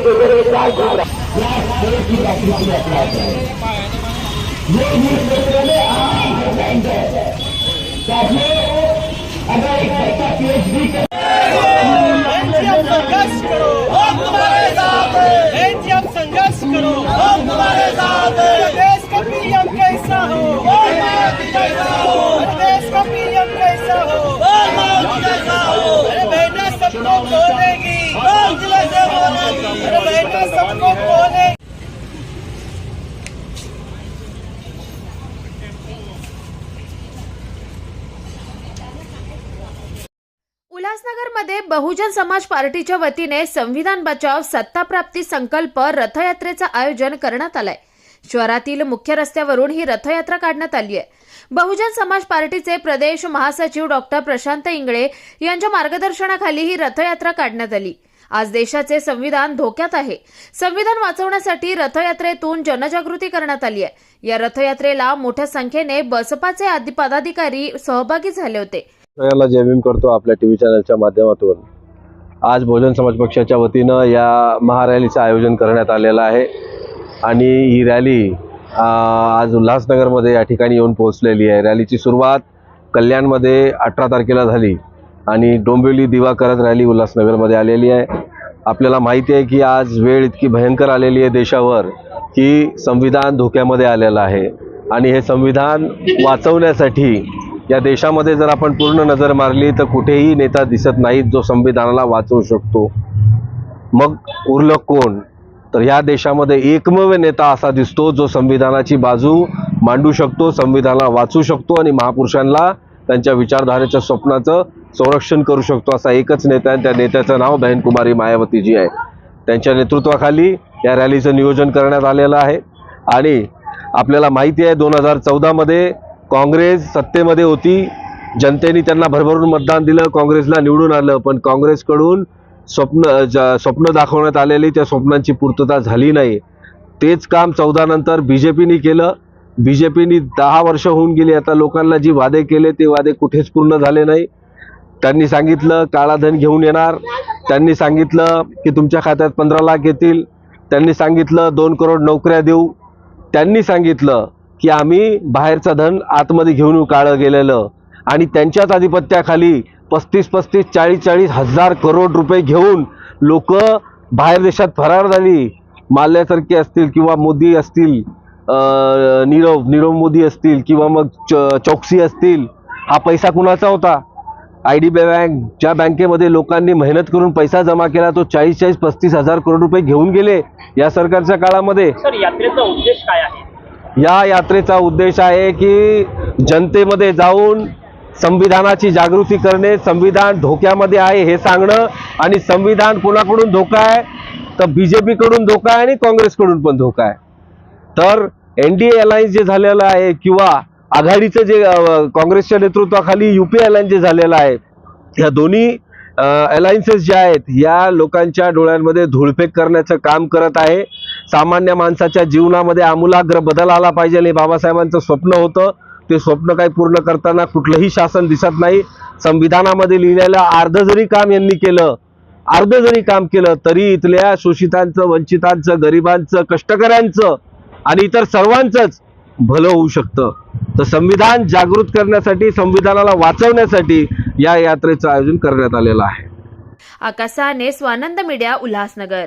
ये दुश्मन उल्हासनगरमध्ये बहुजन समाज पार्टीच्या वतीने संविधान बचाव सत्ताप्राप्ती संकल्प रथयात्रेचं आयोजन करण्यात आलंय. शहरातील मुख्य रस्त्यावरून ही रथयात्रा काढण्यात आली आहे. बहुजन समाज पार्टीचे प्रदेश महासचिव डॉक्टर प्रशांत इंगळे यांच्या मार्गदर्शनाखाली ही रथयात्रा काढण्यात आली. आज देशाचे संविधान धोक्यात आहे. संविधान वाचवण्यासाठी रथयात्रेतून जनजागृती करण्यात आली आहे. या रथयात्रेला मोठ्या संख्येने बसपाचे आदि पदाधिकारी सहभागी झाले होते. सगळ्यांना जय भीम करतो आपल्या टी व्ही चॅनलच्या माध्यमातून. आज बहुजन समाज पक्षाच्या वतीनं या महारॅलीचं आयोजन करण्यात आलेलं आहे. आणि ही रॅली आज उल्हासनगरमध्ये या ठिकाणी येऊन पोहोचलेली आहे. रॅलीची सुरुवात कल्याणमध्ये अठरा तारखेला झाली. आणि डोंबिवली दिवा करत रॅली उल्हासनगरमध्ये आलेली आहे. आपल्याला माहिती आहे की आज वेळ इतकी भयंकर आलेली आहे देशावर की संविधान धोक्यामध्ये आलेलं आहे. आणि हे संविधान वाचवण्यासाठी या देशामध्ये जर आपण पूर्ण नजर मारली तर कुठेही नेता दिसत नाहीत जो संविधानाला वाचवू शकतो. मग उरलं कोण? तर या देशामध्ये एकमेव नेता असा दिसतो जो संविधानाची बाजू मांडू शकतो संविधानाला वाचू शकतो आणि महापुरुषांना त्यांच्या विचारधारेच्या स्वप्नाचं संरक्षण करू शकतो असा एकच नेता आहे. त्या नेत्याचं नाव बहनकुमारी मायावतीजी आहे. त्यांच्या नेतृत्वाखाली या रॅलीचं नियोजन करण्यात आलेलं आहे. आणि आपल्याला माहिती आहे दोन हजार चौदामध्ये काँग्रेस सत्तेमध्ये होती. जनतेने त्यांना भरभरून मतदान दिलं काँग्रेसला निवडून आलं पण काँग्रेसकडून स्वप्न स्वप्न दाखवण्यात आलेली त्या स्वप्नांची पूर्तता झाली नाही. तेच काम चौदा नंतर बी जे पीने केलं. बी जे पीने दहा वर्ष होऊन गेली. आता लोकांना जी वादे केले ते वादे कुठेच पूर्ण झाले नाही. त्यांनी सांगितलं काळाधन घेऊन येणार. त्यांनी सांगितलं की तुमच्या खात्यात पंधरा लाख येतील. त्यांनी सांगितलं दोन करोड नोकऱ्या देऊ. त्यांनी सांगितलं की आम्ही बाहेरचं धन आतमध्ये घेऊन येऊ काळं गेलेलं आणि त्यांच्याच आधिपत्याखाली पस्तीस पस्तीस चाळीस चाळीस हजार करोड रुपये घेऊन लोक बाहेर देशात फरार झाली. माल्यासारखे असतील किंवा मोदी असतील नीरव नीरव मोदी असतील किंवा मग च चौकसी असतील हा पैसा कुणाचा होता? आय डी बी बँक ज्या बँकेमध्ये लोकांनी मेहनत करून पैसा जमा केला तो चाळीस चाळीस पस्तीस हजार करोड रुपये घेऊन गेले या सरकारच्या काळामध्ये. यात्रेचा उद्देश काय आहे? या यात्रेचा उद्देश आहे की जनतेमध्ये जाऊन संविधानाची जागृती करणे संविधान धोक्यामध्ये आहे हे सांगणं आणि संविधान कोणाकडून धोका आहे तर बी जे पीकडून धोका आहे आणि काँग्रेसकडून पण धोका आहे. तर एन डी ए अलायन्स जे झालेलं आहे किंवा आघाडीचं जे काँग्रेसच्या नेतृत्वाखाली यू पी अलायन्स जे झालेलं आहे या दोन्ही अलायन्सेस ज्या आहेत या लोकांच्या डोळ्यांमध्ये धुळफेक करण्याचं काम करत आहे. सामान्य माणसाच्या जीवनामध्ये आमूलाग्र बदल आला पाहिजे आणि बाबासाहेबांचं स्वप्न होतं. ते स्वप्न काही पूर्ण करताना कुठलंही शासन दिसत नाही. संविधानामध्ये लिहिलेलं अर्ध जरी काम यांनी केलं अर्ध जरी काम केलं तरी इथल्या शोषितांचं वंचितांचं गरिबांचं कष्टकऱ्यांचं आणि इतर सर्वांचंच भलं होऊ शकतं. तर संविधान जागृत करण्यासाठी संविधानाला वाचवण्यासाठी या यात्रेचं आयोजन करण्यात आलेलं आहे. आकाशाने स्वानंद मीडिया उल्हासनगर.